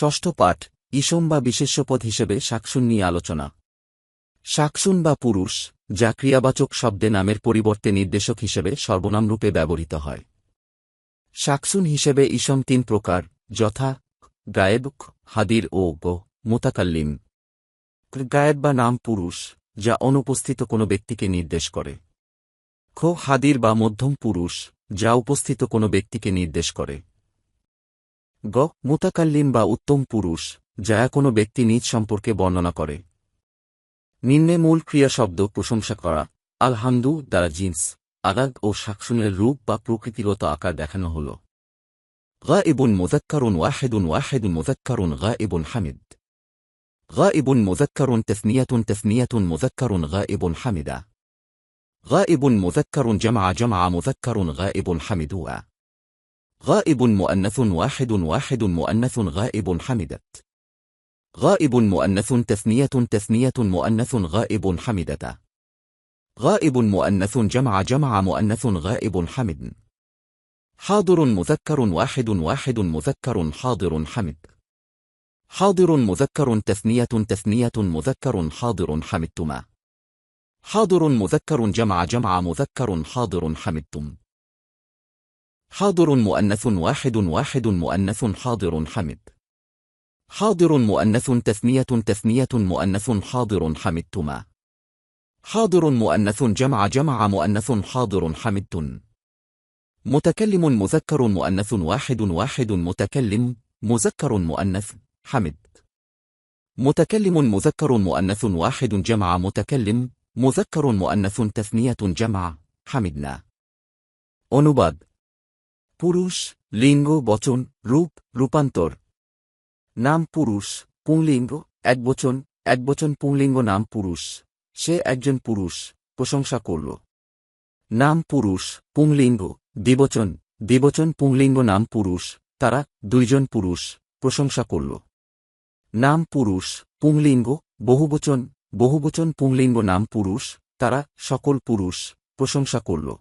ষষ্ঠ পাঠ ইসম বা বিশেষ্যপদ হিসেবে শাকসুন নিয়ে আলোচনা। শাকসুন বা পুরুষ, যা ক্রিয়াবাচক শব্দে নামের পরিবর্তে নির্দেশক হিসেবে সর্বনাম রূপে ব্যবহৃত হয়। শাকসুন হিসেবে ইসম তিন প্রকার, যথা, গায়েব হাদির ও গো, মোতাকাল্লিম। গায়েব বা নাম পুরুষ, যা অনুপস্থিত কোনো ব্যক্তিকে নির্দেশ করে। খো, হাদির বা মধ্যম পুরুষ, যা উপস্থিত কোনো ব্যক্তিকে নির্দেশ করে। গ মুতাকাল্লিম বা উত্তম পুরুষ যা কোনো ব্যক্তি নিজ সম্পর্কে বর্ণনা করে নিম্নে মূল ক্রিয়া শব্দ প্রশংসা করা আলহামদু দ্বারা জিন্স আগাগ ও শাকসুনের রূপ বা প্রকৃতিগত আকার দেখানো হল غائب مذكر واحد واحد مذكر غائب حمد غائب مذكر تثنية تثنية مذكر غائب حمدا غائب مذكر جمع جمع مذكر غائب حمدوا غائب مؤنث واحد واحد مؤنث غائب حمدت. غائب مؤنث تثنية تثنية مؤنث غائب حمدت. غائب مؤنث جمع جمع مؤنث غائب حمد. حاضر مذكر واحد واحد مذكر حاضر حمد. حاضر مذكر تثنية تثنية مذكر حاضر حمدتما. حاضر مذكر جمع جمع مذكر حاضر حمدتم. حاضر مؤنث واحد واحد مؤنث حاضر حمد. حاضر مؤنث تثنية تثنية مؤنث حاضر حمدتما. حاضر مؤنث جمع جمع مؤنث حاضر حمدت. متكلم مذكر مؤنث واحد واحد متكلم مذكر مؤنث حمد. متكلم مذكر مؤنث واحد جمع متكلم مذكر مؤنث تثنية جمع حمدنا. أنوباد পুরুষ, লিঙ্গ, বচন, রূপ, রূপান্তর। নাম পুরুষ, পুংলিঙ্গ একবচন একবচন পুংলিঙ্গ নাম পুরুষ। সে একজন পুরুষ, প্রশংসা করল। নাম পুরুষ, পুংলিঙ্গ, দ্বিবচন দ্বিবচন পুংলিঙ্গ নাম পুরুষ, তারা দুইজন পুরুষ, প্রশংসা করল। নাম পুরুষ, পুংলিঙ্গ, বহুবচন বহুবচন পুংলিঙ্গ নাম পুরুষ, তারা সকল পুরুষ, প্রশংসা করল।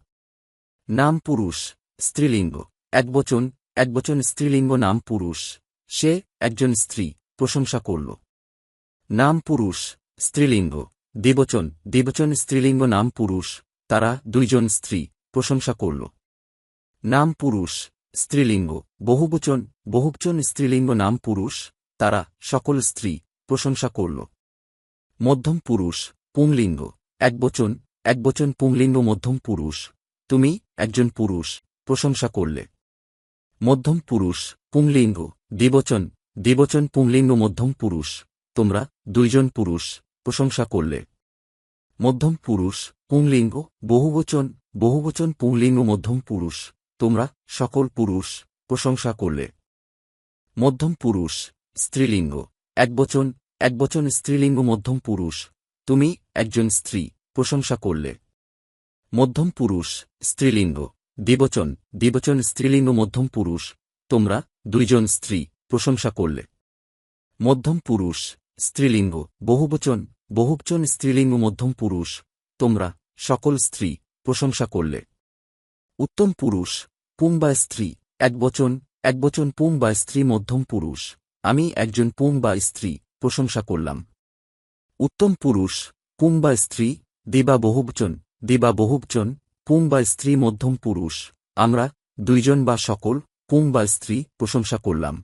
নাম পুরুষ, স্ত্রীলিঙ্গ একবচন একবচন স্ত্রীলিঙ্গ, নাম পুরুষ। সে একজন স্ত্রী, প্রশংসা করল। নাম পুরুষ, স্ত্রীলিঙ্গ। দ্বিবচন দ্বিবচন স্ত্রীলিঙ্গ, নাম পুরুষ। তারা দুইজন স্ত্রী, প্রশংসা করল। নাম পুরুষ, স্ত্রীলিঙ্গ। বহুবচন বহুবচন স্ত্রীলিঙ্গ, নাম পুরুষ। তারা সকল স্ত্রী, প্রশংসা করল। মধ্যম পুরুষ, পুংলিঙ্গ। একবচন একবচন পুংলিঙ্গ, মধ্যম পুরুষ। তুমি একজন পুরুষ, প্রশংসা করলে। মধ্যম পুরুষ, পুংলিঙ্গ, দ্বিবচন দ্বিবচন পুংলিঙ্গ মধ্যম পুরুষ, তোমরা দুইজন পুরুষ, প্রশংসা করলে। মধ্যম পুরুষ, পুংলিঙ্গ, বহুবচন বহুবচন পুংলিঙ্গ মধ্যম পুরুষ, তোমরা সকল পুরুষ, প্রশংসা করলে। মধ্যম পুরুষ, স্ত্রীলিঙ্গ, একবচন একবচন স্ত্রীলিঙ্গ মধ্যম পুরুষ, তুমি একজন স্ত্রী, প্রশংসা করলে। মধ্যম পুরুষ, স্ত্রীলিঙ্গ দ্বিবচন দ্বিবচন স্ত্রীলিঙ্গ মধ্যম পুরুষ, তোমরা দুইজন স্ত্রী, প্রশংসা করলে। মধ্যম পুরুষ স্ত্রীলিঙ্গ বহুবচন বহুবচন স্ত্রীলিঙ্গ মধ্যম পুরুষ, তোমরা সকল স্ত্রী, প্রশংসা করলে। উত্তম পুরুষ পুং বা স্ত্রী, একবচন একবচন পুং বা স্ত্রী মধ্যম পুরুষ, আমি একজন পুং বা স্ত্রী, প্রশংসা করলাম। উত্তম পুরুষ পুং বা স্ত্রী, দিবা বহুবচন দিবা বহুবচন পুং বা স্ত্রী মধ্যম পুরুষ। আমরা দুইজন বা সকল পুং বা স্ত্রী প্রশংসা করলাম।